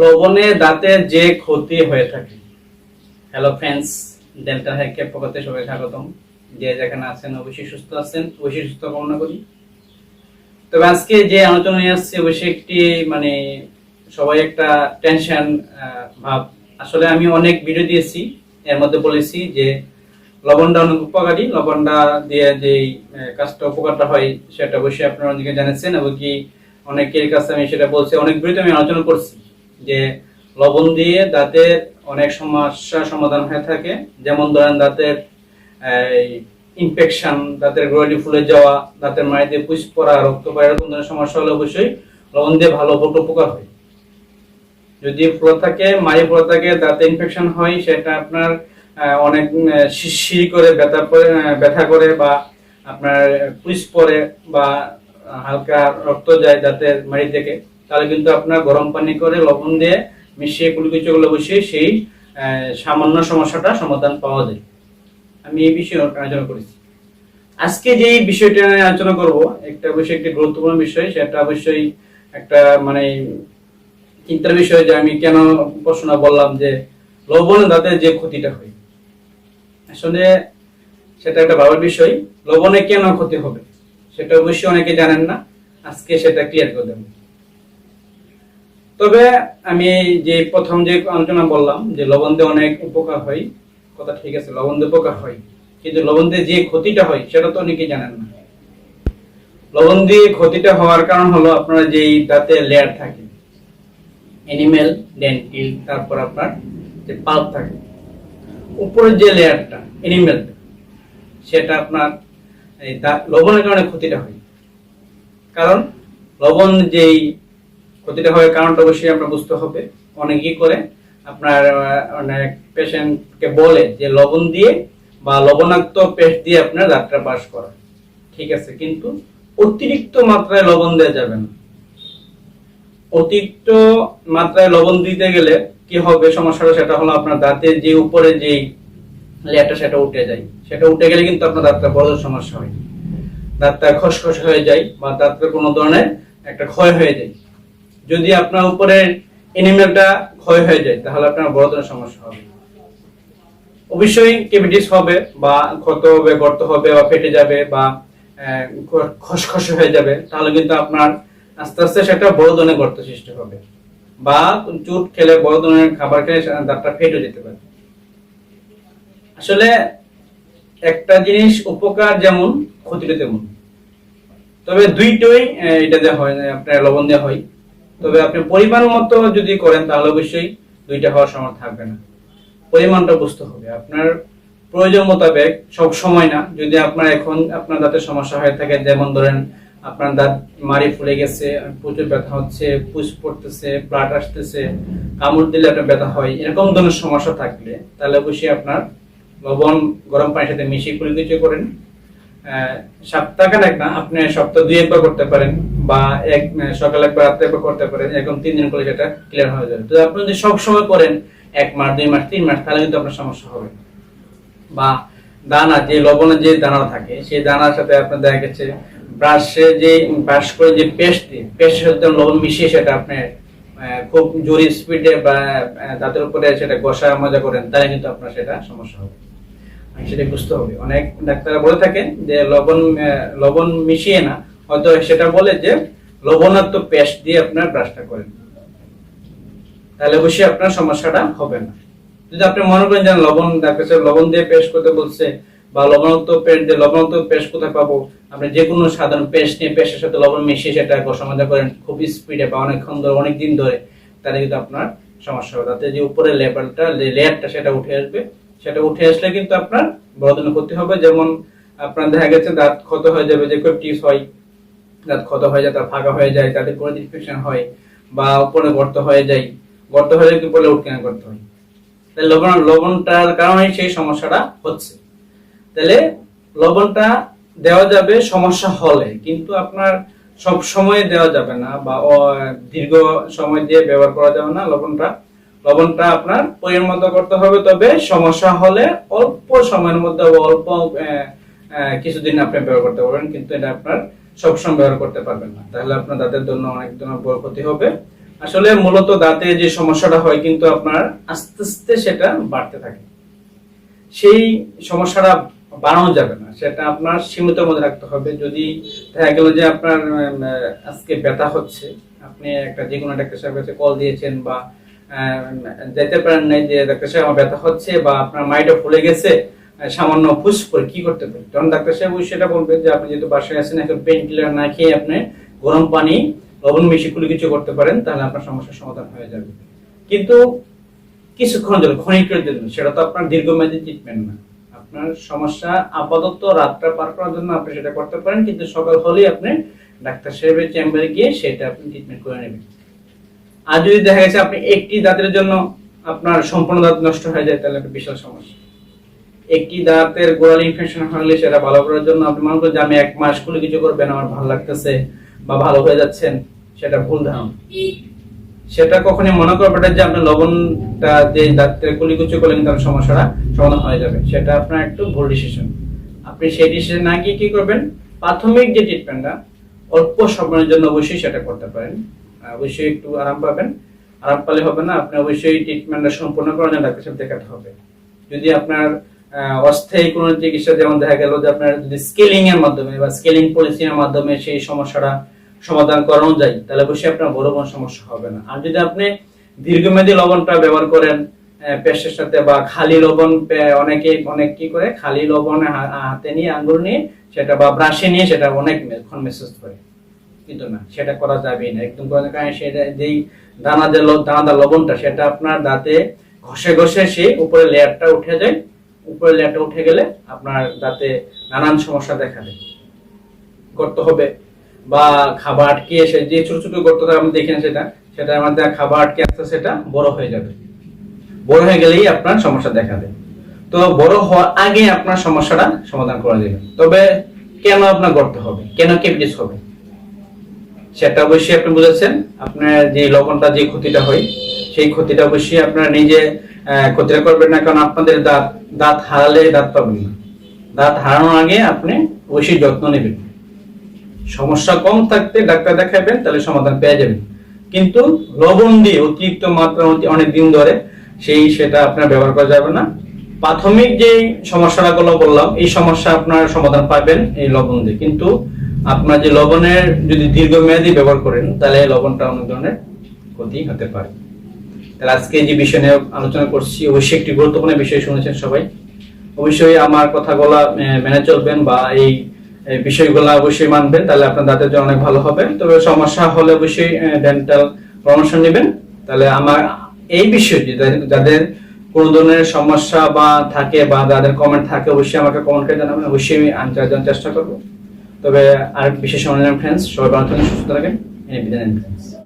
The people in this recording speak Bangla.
লবণে দাঁতের যে ক্ষতি হয়ে থাকে। হ্যালো ফ্রেন্ডস ডেল্টা হেলথকেয়ার পক্ষতে সবাই স্বাগতম। যে যেখানে আছেন অবশ্যই সুস্থ আছেন, অবশ্যই সুস্থ কামনা করি। তবে আজকে যে আলোচনা নিয়ে আসছে, অবশ্যই একটি মানে সবাই একটা টেনশন ভাব। আসলে আমি অনেক ভিডিও দিয়েছি, এর মধ্যে বলেছি যে লবণটা অনেক উপকারী। লবণটা দিয়ে যে কাজটা উপকারটা হয়, সেটা অবশ্যই আপনারা অনেকে জানেছেন, এবং কি অনেকের কাছে আমি সেটা বলছি। অনেক ভিডিওতে আমি আলোচনা করছি। যে লবণ দিয়ে দাঁতের অনেক সমস্যা সমাধান হয়ে থাকে। যেমন ধরেন দাঁতের ইনফেকশন দাঁতের গোড়ালি ফুলে যাওয়া, দাঁতের মাড়িতে পুষ পড়া, রক্ত পড়া এরকম ধরনের সমস্যা হলে অবশ্যই লবণ দিয়ে ভালো উপকার হয়। যদি ফ্লো থাকে মারি ফ্লো থাকে, দাঁতে ইনফেকশন হয়, সেটা আপনার অনেক শিরশির করে ব্যথা করে ব্যথা করে বা আপনার পুষ পরে বা হালকা রক্ত যায় দাঁতের মাড়ি থেকে তাহলে কিন্তু আপনার গরম পানি করে লবণ দিয়ে মিশিয়ে কুলকুচি বসিয়ে সেই সামান্য সমস্যাটা সমাধান পাওয়া যায়। আমি এই বিষয়ে আলোচনা করেছি। আজকে যে বিষয়টা নিয়ে আলোচনা করব, একটা অবশ্যই একটি গুরুত্বপূর্ণ বিষয়, সেটা অবশ্যই একটা মানে চিন্তার বিষয় যে আমি কেন প্রশ্ন বললাম যে লবণ দাঁতের যে ক্ষতিটা হয়। আসলে সেটা একটা ভাবার বিষয়। লবণে কেন ক্ষতি হবে? সেটা অবশ্যই অনেকে জানেন না। আজকে সেটা ক্লিয়ার করে দেবো। তবে আমি যে প্রথম যে আলোচনা বললাম যে লবণ দিয়ে অনেক উপকার হয়, কথা ঠিক আছে, লবণ দিয়ে উপকার হয়, কিন্তু লবণ দিয়ে যে ক্ষতিটা হয় সেটা তো অনেকেই জানেন না। লবণ দিয়ে ক্ষতিটা হওয়ার কারণ হলো আপনার যেই দাঁতে লেয়ার থাকে এনিমেল ডেন্টিল তারপর আপনার যে পাল্প থাকে, উপরের যে লেয়ারটা এনিমেল সেটা আপনার লবণের কারণে ক্ষতিটা হয়। কারণ লবণ যেই ক্ষতিটা হওয়ার কারণটা অবশ্যই আমরা বুঝতে হবে। অনেকেই করে, আপনার অনেক পেশেন্টকে বলে যে লবণ দিয়ে বা লবণাক্ত পেস্ট দিয়ে আপনার দাঁতটা বাস করা ঠিক আছে, কিন্তু অতিরিক্ত মাত্রায় লবণ দেওয়া যাবে না। অতিরিক্ত মাত্রায় লবণ দিতে গেলে কি হবে? সমস্যাটা সেটা হলো আপনার দাঁতের যে উপরে যেই লেয়ারটা সেটা উঠে যায়। সেটা উঠে গেলে কিন্তু আপনার দাঁতটা বড় সমস্যা হয়। দাঁতটা খসখস হয়ে যায় বা দাঁতের কোনো ধরনের একটা ক্ষয় হয়ে যায়। যদি আপনার উপরে এনিমেলটা ক্ষয় হয়ে যায়, তাহলে আপনার বড় ধরনের সমস্যা হবে। অবশ্যই কেভিটিস হবে বা ক্ষত হবে, গর্ত হবে বা ফেটে যাবে বা খসখসে হয়ে যাবে, তাহলে কিন্তু আপনার আস্তে আস্তে সেটা বড় ধরনের গর্ত সৃষ্টি হবে। বা চুট খেলে বড় ধরনের খাবার খেলে দাঁতটা ফেটে যেতে পারে। আসলে একটা জিনিস উপকার যেমন, ক্ষতিটা তেমন। তবে দুইটাই এটা দেওয়া হয় আপনার লবণ দেওয়া হয়। তবে আপনি পরিমাণ মতো যদি করেন তাহলে অবশ্যই দুইটা হওয়ার সময় থাকবে না। পরিমাণটা বুঝতে হবে। আপনার প্রয়োজন মোতাবেক সব সময় না। যদি আপনার এখন আপনার দাঁতের সমস্যা হয়ে থাকে যেমন ধরেন আপনার দাঁত মারি ফুলে গেছে প্রচুর ব্যথা হচ্ছে পুষ পড়তেছে ব্লাড আসতেছে কামড় দিলে আপনার ব্যথা হয় এরকম ধরনের সমস্যা থাকলে তাহলে অবশ্যই আপনার লবণ গরম পানির সাথে মিশিয়ে করে কিছু করেন। আহ, এক না আপনি সপ্তাহ দুই একবার করতে পারেন। বা এক সকালে একবার রাত্রে একবার করতে পারেন এরকম তিন দিন করে সেটা ক্লিয়ার হয়ে যাবে। তো আপনি যদি সব সময় করেন, এক মাস, দুই মাস, তিন মাস, তাহলে কিন্তু আপনার সমস্যা হবে। বা দানা, যে লবণের যে দানা থাকে, সেই দানার সাথে আপনার দেখা গেছে, ব্রাশে যে, ব্রাশ করে যে পেস্ট দিয়ে পেস্টের সাথে লবণ মিশিয়ে সেটা আপনি খুব জোরে স্পিডে বা দাঁতের উপরে সেটা ঘষা মজা করেন, তাহলে কিন্তু আপনার সেটা সমস্যা হবে। সেটা বুঝতে হবে। অনেক ডাক্তাররা বলে থাকেন যে লবণ লবণ মিশিয়ে না হয়তো সেটা বলে যে লবণাক্ত পেস্ট দিয়ে আপনার ব্রাশটা করেন। তাহলে অবশ্যই আপনার সমস্যাটা হবে না। যদি আপনি মনে করেন লবণ লবণ দিয়ে পেস্ট করতে বলছে, বা লবণাক্ত পেস্ট দিয়ে লবণাক্ত পেস্ট কোথায় পাবো, আপনি যে কোনো সাধারণ পেস্ট নিয়ে পেস্টের সাথে লবণ মিশিয়ে সেটা সমাধান করেন খুব স্পিডে বা অনেকক্ষণ ধরে অনেক দিন ধরে তাহলে কিন্তু আপনার সমস্যা হবে তাতে যে উপরে লেভেলটা লেয়ারটা সেটা উঠে আসবে। সেটা উঠে আসলে কিন্তু আপনার বড় ক্ষতি হবে। যেমন আপনার দেখা গেছে দাঁত ক্ষত হয়ে যাবে, যে টিপস হয় দাঁত ক্ষত হয়ে যায়, তার ফাঁকা হয়ে যায় তাতে কোনো ইনফেকশন হয় বা উপরে গর্ত হয়ে যায়। গর্ত হয়ে যায় বলে উৎকেনা করতে হয়। তাহলে লবণ লবণটার কারণে সেই সমস্যাটা হচ্ছে। তাহলে লবণটা দেওয়া যাবে সমস্যা হলে, কিন্তু আপনার সব সময় দেওয়া যাবে না বা দীর্ঘ সময় দিয়ে ব্যবহার করা যাবে না লবণটা। লবণটা আপনার পরিমাণ মতো করতে হবে, তবে সমস্যা হলে অল্প সময়ের মধ্যে অল্প কিছুদিন আপনি ব্যবহার করতে পারবেন, কিন্তু এটা আপনার সবসময় ব্যবহার করতে পারবেন না। তাহলে আপনার দাঁতের জন্য অনেক ধরনের বড় ক্ষতি হবে। আসলে মূলত দাঁতে যে সমস্যাটা হয় কিন্তু আপনার আস্তে আস্তে সেটা বাড়তে থাকে। সেই সমস্যাটা বাড়ানো যাবে না। সেটা আপনার সীমিত মধ্যে রাখতে হবে। যদি দেখা গেল যে আপনার আজকে ব্যথা হচ্ছে, আপনি একটা যে কোনো ডাক্তার সাহেবের কাছে কল দিয়েছেন বা যেতে পারেন নাই যে, ডাক্তার সাহেব, আমার ব্যথা হচ্ছে বা আপনার মাইটা ফুলে গেছে। সামান্য ফুস করে কি করতে পারি? তখন ডাক্তার সাহেব ওই সেটা বলবেন যে আপনি যেহেতু বাসায় আছেন, এখন পেন কিলার না খেয়ে আপনি গরম পানি, লবণ মিশিয়ে কুলি কিছু করতে পারেন, তাহলে আপনার সমস্যার সমাধান হয়ে যাবে। কিন্তু কিছুক্ষণ জন্য ক্ষণিকের জন্য সেটা তো আপনার দীর্ঘমেয়াদী ট্রিটমেন্ট না। আপনার সমস্যা আপাতত রাতটা পার করার জন্য আপনি সেটা করতে পারেন, কিন্তু সকাল হলেই আপনি ডাক্তার সাহেবের চেম্বারে গিয়ে সেটা আপনি ট্রিটমেন্ট করে নেবেন। আর যদি দেখা গেছে আপনি একটি দাঁতের জন্য আপনার সম্পূর্ণ দাঁত নষ্ট হয়ে যায়, তাহলে একটা বিশাল সমস্যা। একটি দাঁতের গোড়াল ইনফেকশন হলে সেটা ভালো করার জন্য আপনি মনে করেন যে আমি এক মাস খুলে কিছু করবেন, আমার ভালো লাগতেছে বা ভালো হয়ে যাচ্ছেন, সেটা ভুল ধারণা। সেটা কখনই মনে করবেন যে আপনি লবণটা যে দাঁতের কুলিকুচি করলে কিন্তু আপনার সমস্যাটা সমাধান হয়ে যাবে। সেটা আপনার একটু ভুল ডিসিশন আপনি সেই ডিসিশন না গিয়ে কি করবেন? প্রাথমিক যে ট্রিটমেন্টটা অল্প সময়ের জন্য অবশ্যই সেটা করতে পারেন। অবশ্যই একটু আরাম পাবেন। আরাম পালে হবে না, আপনি অবশ্যই ট্রিটমেন্টটা সম্পূর্ণ করার জন্য ডাক্তার সাহেব দেখাতে হবে। যদি আপনার অস্থায়ী কোনো চিকিৎসা যেমন দেখা গেল যে আপনার যদি স্কেলিং এর মাধ্যমে বা স্কেলিং পলিসির মাধ্যমে সেই সমস্যাটা সমাধান করানো যায়, তাহলে অবশ্যই আপনার বড় কোনো সমস্যা হবে না। আর যদি আপনি দীর্ঘমেয়াদী লবণটা ব্যবহার করেন পেস্টের সাথে বা খালি লবণ অনেকে, অনেক কি করে? খালি লবণ হাতে নিয়ে, আঙ্গুর নিয়ে, সেটা বা ব্রাশে নিয়ে, সেটা অনেকক্ষণ মেসেজ করে। কিন্তু না, সেটা করা যাবে না। একদম কারণে সেটা যেই দানাদার দানাদার লবণটা, সেটা আপনার দাঁতে ঘষে ঘষে সেই উপরে লেয়ারটা উঠে যায়। উপরে লেয়ারটা উঠে গেলে আপনার দাঁতে নানান সমস্যা দেখা দেয়। করতে হবে বা খাবার আটকে এসে যে ছোট ছোট গর্ত আমরা দেখি না সেটা সেটা আমাদের খাবার আটকে আসতে সেটা বড় হয়ে যাবে। বড় হয়ে গেলেই আপনার সমস্যা দেখা দেয়। তো বড় হওয়ার আগে আপনার সমস্যাটা সমাধান করা যাবে। তবে কেন আপনার গর্ত হবে? কেন কেপিটিস হবে? সেটা অবশ্যই আপনি বুঝেছেন। আপনার যে লবণটা, যে ক্ষতিটা হয়, সেই ক্ষতিটা অবশ্যই আপনারা নিজে ক্ষতিটা করবেন না। কারণ আপনাদের দাঁত দাঁত হারালে দাঁত পাবেন না। দাঁত হারানোর আগে আপনি অবশ্যই যত্ন নেবেন। সমস্যা কম থাকতে ডাক্তার দেখাবেন তাহলে সমাধান পেয়ে যাবেন। কিন্তু লবণ দিয়ে অতিরিক্ত মাত্রা অনেক দিন ধরে সেই সেটা আপনার ব্যবহার করা যাবে না। প্রাথমিক যে সমস্যাগুলো বললাম, এই সমস্যা আপনার সমাধান পাবেন এই লবণ দিয়ে। কিন্তু আপনার যে লবণের যদি দীর্ঘমেয়াদী ব্যবহার করেন, তাহলে লবণটা অনেক ধরনের ক্ষতি হতে পারে। তাহলে আজকে যে বিষয় নিয়ে আলোচনা করছি, অবশ্যই একটি গুরুত্বপূর্ণ বিষয় শুনেছেন সবাই। অবশ্যই আমার কথাগুলো মেনে চলবেন বা এই বিষয়গুলো অবশ্যই মানবেন, তাহলে আপনার দাঁতের জন্য অনেক ভালো হবে। তবে সমস্যা হলে অবশ্যই ডেন্টাল পরামর্শ নেবেন। তাহলে আমার এই বিষয়টি যাদের- যাদের কোনো ধরনের সমস্যা বা থাকে বা যাদের কমেন্ট থাকে, অবশ্যই আমাকে কমেন্ট করে জানাবেন। অবশ্যই আমি আনসার দেওয়ার চেষ্টা করব। তবে আর বিশেষ অনলাইন ফ্রেন্ডস সবাই ভালো থাকেন সুস্থ থাকেন এই বিদায় ফ্রেন্ডস